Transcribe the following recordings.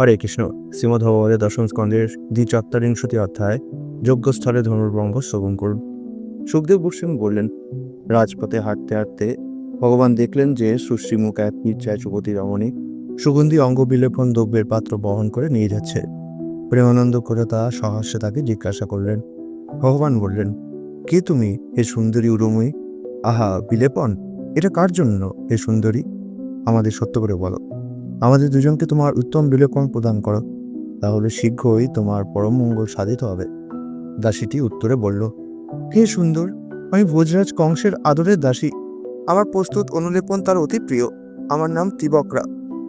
হরে কৃষ্ণ, শ্রীমদ দশম স্কন্ধের দ্বিচত্বরিংশতি অধ্যায়, যজ্ঞস্থলে ধনুর্ভঙ্গ শ্রবণ করুন। সুখদেব গোস্বামী বললেন, রাজপথে হাঁটতে হাঁটতে ভগবান দেখলেন যে সুশ্রীমুখ এক পীরচায় যুবতী রমণী সুগন্ধি অঙ্গ বিলেপন দ্রব্যের পাত্র বহন করে নিয়ে যাচ্ছে। প্রেমানন্দ করে তা সহাস্যে তাকে জিজ্ঞাসা করলেন, ভগবান বললেন, কে তুমি হে সুন্দরী উরুময়ী? আহা, বিলেপন, এটা কার জন্য হে সুন্দরী? আমাদের সত্য করে বলো। আমাদের দুজনকে তোমার উত্তম বিলেপন প্রদান করো। তাহলে শীঘ্রই তোমার পরম মঙ্গল সাধিত হবে। দাসীটি উত্তরে বলল, হে সুন্দর, আমি ভোজরাজ কংসের আদরের দাসী। আমার প্রস্তুত অনুলেপন তার অতি প্রিয়। আমার নাম তিবকরা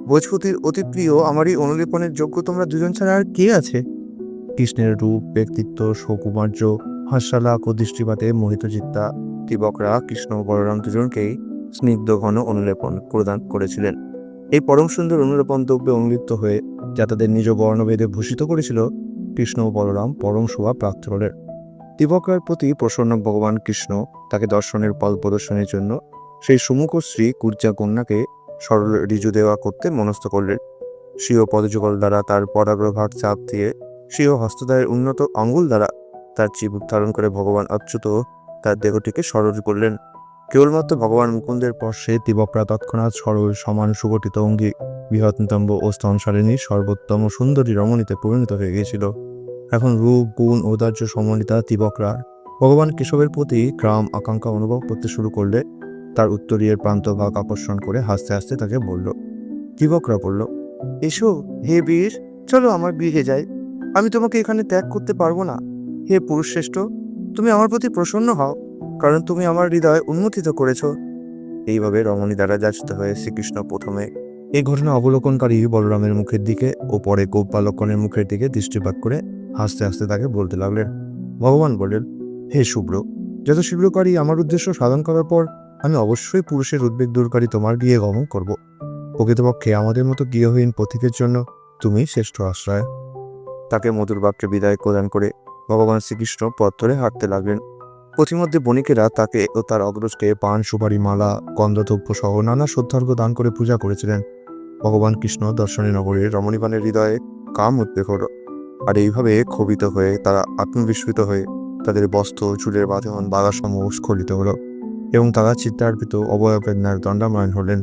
ভোজপতির অতি প্রিয় আমার এই অনুলেপনের যোগ্য তোমরা দুজন ছাড়া আর কে আছে? কৃষ্ণের রূপ, ব্যক্তিত্ব, সৌকুমার্য হাস্যালাক ও দৃষ্টিপাতে মোহিত চিত্তা। তিবকরা কৃষ্ণ বলরাম দুজনকেই স্নিগ্ধ ঘন অনুলেপন প্রদান করেছিলেন। এই পরম সুন্দর অনুলেপন দ্রব্যে অনুলিপ্ত হয়ে, যা তাদের নিজ বর্ণভেদে ভূষিত করেছিল, কৃষ্ণ ও বলরাম পরম শোভা প্রাপ্ত হলেন। প্রতি প্রসন্ন ভগবান কৃষ্ণ তাকে দর্শনের পল প্রদর্শনের জন্য সেই সুমুখ শ্রী কুর্জা কন্যাকে সরল ঋজু দেওয়া করতে মনস্থ করলেন। স্বীয় পদযুগল দ্বারা তার পরাগ্রভাগ চাপ দিয়ে, স্বীয় হস্তদায়ের উন্নত আঙ্গুল দ্বারা তার চিবুক ধারণ করে ভগবান অচ্যুত তার দেহটিকে সরল করলেন। কেবলমাত্র ভগবান মুকুন্দের পর্শে তিবকরা তৎক্ষণাৎ সরল, সমান, সুগঠিত অঙ্গি বৃহত্তম ও স্তনসারিণী সর্বোত্তম সুন্দরী রমণীতে পরিণত হয়ে গিয়েছিল। এখন রূপ, গুণ ঔদার্য সমন্বিতা তিবকরা ভগবান কেশবের প্রতি গ্রাম আকাঙ্ক্ষা অনুভব করতে শুরু করলে তার উত্তরীয়ের প্রান্তভাগ আকর্ষণ করে হাসতে হাসতে তাকে বলল তিবকরা বলল, এসো, হে বীর, চলো আমার গৃহে যাই। আমি তোমাকে এখানে ত্যাগ করতে পারব না। হে পুরুষশ্রেষ্ঠ, তুমি আমার প্রতি প্রসন্ন হও। কারণ তুমি আমার হৃদয় উন্মোচিত করেছ। এইভাবে রমণী দ্বারা যাচিত হয়ে শ্রীকৃষ্ণ প্রথমে এই ঘটনা অবলোকনকারী বলরামের মুখের দিকে ও পরে গোপালক্ষণের মুখের দিকে দৃষ্টিপাত করে হাসতে হাসতে তাকে বলতে লাগলেন, ভগবান বললেন হে শুভ্র, যত শীঘ্রকারী আমার উদ্দেশ্য সাধন করার পর আমি অবশ্যই পুরুষের উদ্বেগ দূরকারী তোমার গিয়ে গমন করব। প্রকৃতপক্ষে আমাদের মতো গৃহহীন পথিকের জন্য তুমি শ্রেষ্ঠ আশ্রয়। তাকে মধুর বাক্যে বিদায় প্রদান করে ভগবান শ্রীকৃষ্ণ পথ ধরে হাঁটতে লাগলেন। পথিমধ্যে বণিকেরা তাকে ও তার অগ্রজকে পান, সুপারি, মালা, গন্ধদ্রব্য সহ নানা শ্রদ্ধার্ঘ দান করে পূজা করেছিলেন। ভগবান কৃষ্ণ দর্শনী নগরীর রমণীবানের হৃদয়ে কাম উদ্বেগ হল আর এইভাবে ক্ষোভিত হয়ে তারা আত্মবিস্মৃত হয়ে তাদের বস্ত্র, চুলের বাঁধন, বাগাসমূহ স্খলিত হলো এবং তারা চিত্তার্পিত অবয়বের ন্যায় দণ্ডাময়ন হলেন।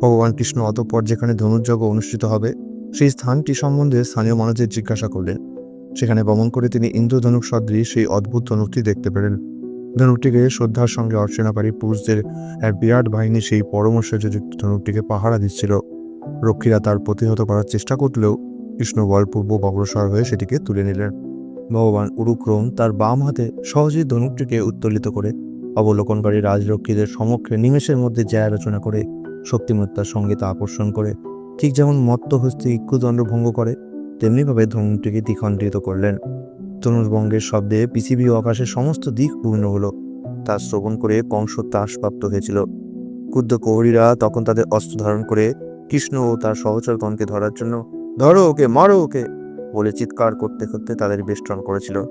ভগবান কৃষ্ণ অতঃপর যেখানে ধনুর্যজ্ঞ অনুষ্ঠিত হবে, সেই স্থানটি সম্বন্ধে স্থানীয় মানুষদের জিজ্ঞাসা করলেন। সেখানে গমন করে তিনি ইন্দ্রধনুক সদৃশ সেই অদ্ভুত ধনুকটি দেখতে পেলেন। ধনুকটিকে শ্রদ্ধার সঙ্গে অর্চনাকারী পুরুষদের এক বিরাট বাহিনী সেই পরমশ্বর্যযুক্ত ধনুকটিকে পাহারা দিচ্ছিল। রক্ষীরা তার প্রতিহত করার চেষ্টা করলেও কৃষ্ণ বলপূর্বক অগ্রসর হয়ে সেটিকে তুলে নিলেন। ভগবান উরুক্রম তার বাম হাতে সহজেই ধনুকটিকে উত্তোলিত করে অবলোকনকারী রাজরক্ষীদের সমক্ষে নিমেষের মধ্যে জয় আলোচনা করে, শক্তিমত্তার সঙ্গে তা আকর্ষণ করে, ঠিক যেমন মত্ত হস্তে ইক্ষুদণ্ড ভঙ্গ করে, তেমনিভাবে ধনুকটিকে দ্বিখণ্ডিত করলেন। ধনুর্ভঙ্গের শব্দে পৃথিবী ও আকাশের সমস্ত দিক পূর্ণ হলো। তা শ্রবণ করে কংস তাসপ্রাপ্ত হয়েছিল। ক্ষুদ্র কৌরীরা তখন তাদের অস্ত্র ধারণ করে কৃষ্ণ ও তার সহচরগণকে ধরার জন্য, ধরো ওকে, মারো ওকে! বলে চিৎকার করতে করতে তাদের বেষ্টন করেছিল।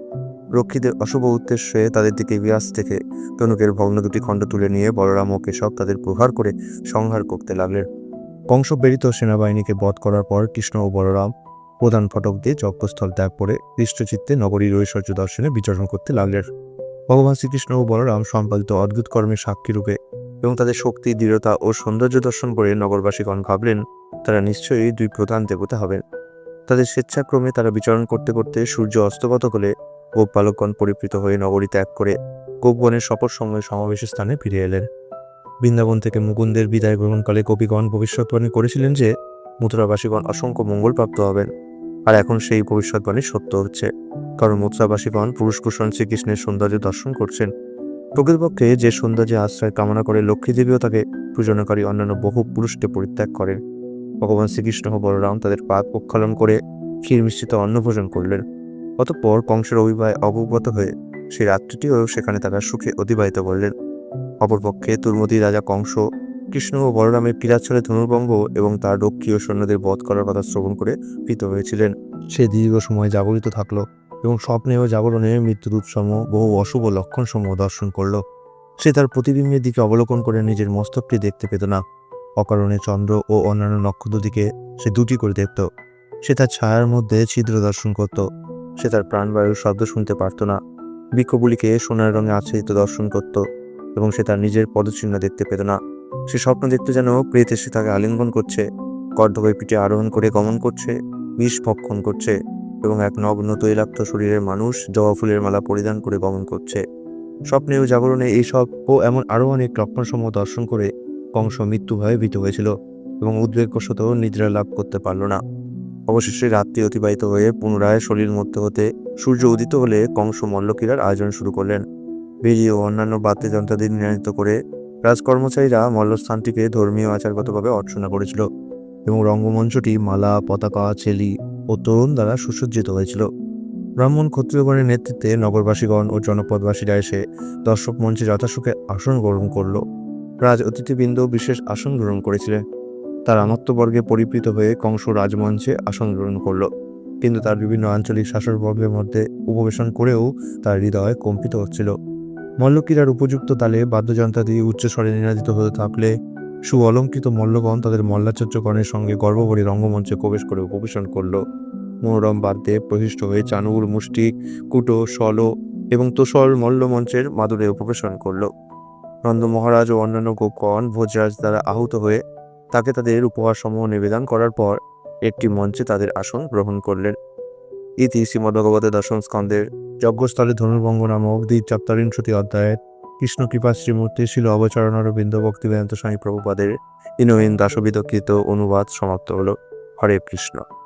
রক্ষীদের অশুভ উদ্দেশ্যে তাদের দিকে বিয়াস থেকে তনুকের ভগ্ন দুটি খণ্ড তুলে নিয়ে বলরাম ও কেশব তাদের প্রহার করে সংহার করতে লাগলেন। কংস প্রেরিত সেনাবাহিনীকে বধ করার পর কৃষ্ণ ও বলরাম প্রধান ফটক দিয়ে যজ্ঞস্থল ত্যাগ করে কৃষ্ণচিত্তে নগরীর ঐশ্বর্য দর্শনে বিচরণ করতে লাগলেন। ভগবান শ্রীকৃষ্ণ ও বলরাম সম্পাদিত অদ্ভুত কর্মের সাক্ষী রূপে এবং তাদের শক্তি, দৃঢ়তা ও সৌন্দর্য দর্শন করে নগরবাসীগণ ভাবলেন, তারা নিশ্চয়ই দুই প্রধান দেবতা হবেন। তাদের স্বেচ্ছাক্রমে তারা বিচরণ করতে করতে সূর্য অস্তগত হলে গোপবালকগণ পরিবৃত হয়ে নগরী ত্যাগ করে গোপবনের শপথ সময় সমাবেশের স্থানে ফিরে এলেন। বৃন্দাবন থেকে মুকুন্দের বিদায় গ্রহণকালে কবিগণ ভবিষ্যৎবাণী করেছিলেন যে, মথুরাবাসীগণ অসংখ্য মঙ্গলপ্রাপ্ত হবেন। আর এখন সেই ভবিষ্যৎবাণী সত্য হচ্ছে। কারণ মথুরাবাসীগণ পুরুষভূষণ শ্রীকৃষ্ণের সৌন্দর্য দর্শন করছেন। প্রকৃতপক্ষে যে সৌন্দর্যে আশ্রয় কামনা করে লক্ষ্মীদেবীও তাকে পূজনকারী অন্যান্য বহু পুরুষকে পরিত্যাগ করেন। ভগবান শ্রীকৃষ্ণ ও বলরাম তাদের পাপ প্রক্ষালন করে ক্ষীর মিশ্রিত অন্ন ভোজন করলেন। অতঃপর কংসের অভিপ্রায় অবগত হয়ে সেই রাত্রিটিও সেখানে তারা সুখে অতিবাহিত করলেন। অপরপক্ষে তুর্মদী রাজা কংস কৃষ্ণ ও বলরামের কিরাচ্ছলে ধনুর্ভঙ্গ এবং তার রক্ষী ও সৈন্যদের বধ করার কথা শ্রবণ করে ভীত হয়েছিলেন। সে দীর্ঘ সময় জাগরিত থাকল এবং স্বপ্নে ও জাগরণে মৃত্যুদূতসমূহ বহু অশুভ লক্ষণসমূহ দর্শন করল। সে তার প্রতিবিম্বের দিকে অবলোকন করে নিজের মস্তকটি দেখতে পেত না। অকারণে চন্দ্র ও অন্যান্য নক্ষত্র দিকে সে দুটি করে দেখত। সে তার ছায়ার মধ্যে ছিদ্র দর্শন করত। সে তার প্রাণবায়ুর শব্দ শুনতে পারত না। বৃক্ষগুলিকে সোনার রঙে আচ্ছাদিত দর্শন করত এবং সে তার নিজের পদচিহ্ন দেখতে পেত না। সে স্বপ্ন দেখতে যেন প্রেত এসে তাকে আলিঙ্গন করছে কর্ধকের পিঠে আরোহণ করে গমন করছে, বিষ ভক্ষণ করছে এবং এক নগ্ন তৈলাক্ত শরীরের মানুষ জবা ফুলের মালা পরিধান করে গমন করছে। স্বপ্নে ও জাগরণে এইসব ও এমন আরও অনেক লক্ষণসমূহ দর্শন করে কংস মৃত্যু ভয়ে ভীত হয়েছিল এবং উদ্বেগবশত নিদ্রা লাভ করতে পারল না। অবশেষে রাত্রি অতিবাহিত হয়ে পুনরায় শরীর মধ্যে হতে সূর্য উদিত হলে কংস মল্লক্রীড়ার আয়োজন শুরু করলেন। বেরিয়ে ও অন্যান্য বাদ্যযন্ত্রাদি নির্ণায়িত করে রাজকর্মচারীরা মল্লস্থানটিকে ধর্মীয় আচারগতভাবে অর্চনা করেছিল এবং রঙ্গমঞ্চটি মালা, পতাকা ছেলি ও তরুণ দ্বারা সুসজ্জিত হয়েছিল। ব্রাহ্মণ ক্ষত্রিয়গণের নেতৃত্বে নগরবাসীগণ ও জনপদবাসীরা এসে দর্শক মঞ্চে যথাসুখে আসন গ্রহণ করল। রাজ অতিথিবৃন্দ বিশেষ আসন গ্রহণ করেছিলেন। তার আমত্তবর্গে পরিবৃত হয়ে কংস রাজমঞ্চে আসন গ্রহণ করল। কিন্তু তার বিভিন্ন আঞ্চলিক শাসকবর্গের মধ্যে উপবেশন করেও তার হৃদয় কম্পিত হচ্ছিল। মল্লক্রীড়ার উপযুক্ত তালে বাদ্যযন্ত্রাদি উচ্চস্বরে নিনাদিত হতে থাকলে সুঅলঙ্কৃত মল্লগণ তাদের মল্লাচার্যগণের সঙ্গে গর্বভরে রঙ্গমঞ্চে প্রবেশ করে উপবেশন করল। মনোরম বাদ্যে প্রতিষ্ঠ হয়ে চানুর মুষ্টি, কুটো সল এবং তোসর মল্লমঞ্চের মাদুরে উপবেশন করল। নন্দ মহারাজ ও অন্যান্য গোপগণ ভোজরাজ দ্বারা আহত হয়ে তাকে তাদের উপহার সমূহ নিবেদন করার পর একটি মঞ্চে তাদের আসন গ্রহণ করলেন। ইতি শ্রীমদ্ভগবতের দশম স্কন্ধের যজ্ঞস্থলে ধনুর্ভঙ্গ নামক দ্বীপ চপ্তারিংশতি অধ্যায়ের কৃষ্ণ কৃপা শ্রীমূর্তি শিল অবচরণারবিন্দ ভক্তিবেদান্ত স্বামী প্রভুপাদের ইনোহীন দাসবিদকৃত অনুবাদ সমাপ্ত হল। হরে কৃষ্ণ।